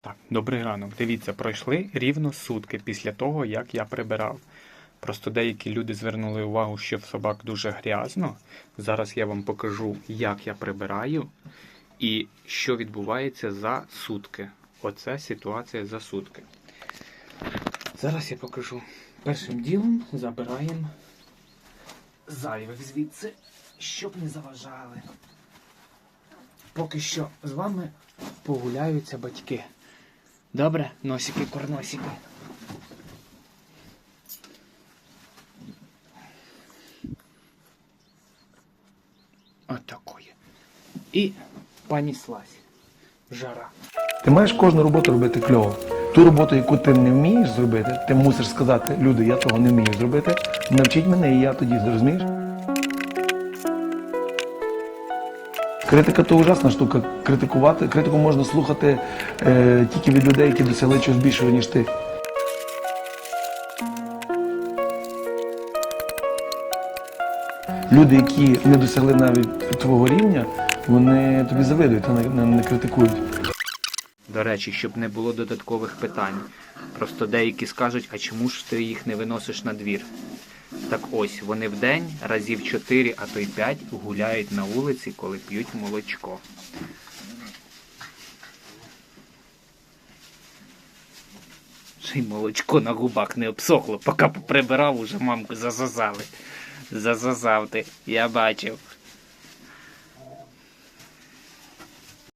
Так, добрий ранок. Дивіться, пройшли рівно сутки після того, як я прибирав. Просто деякі люди звернули увагу, що в собак дуже грязно. Зараз я вам покажу, як я прибираю і що відбувається за сутки. Оце ситуація за сутки. Зараз я покажу. Першим ділом забираємо зайвих звідси, щоб не заважали. Поки що з вами погуляються батьки. Добре, носики, корносики. Отакої. І пані Сласі. Жара. Ти маєш кожну роботу робити кльово. Ту роботу, яку ти не вмієш зробити, ти мусиш сказати, люди, я того не вмію зробити. Навчіть мене, і я тоді зрозумієш. Критика то ужасна штука. Критикувати, критику можна слухати е, тільки від людей, які досягли чогось більшого, ніж ти. Люди, які не досягли навіть твого рівня, вони тобі завидують, а не, не критикують. До речі, щоб не було додаткових питань. Просто деякі скажуть, а чому ж ти їх не виносиш на двір? Так ось, вони в день разів 4, а то й 5 гуляють на вулиці, коли п'ють молочко. Ще й молочко на губах не обсохло, поки поприбирав, уже мамку зазазали. Зазазав ти, я бачив.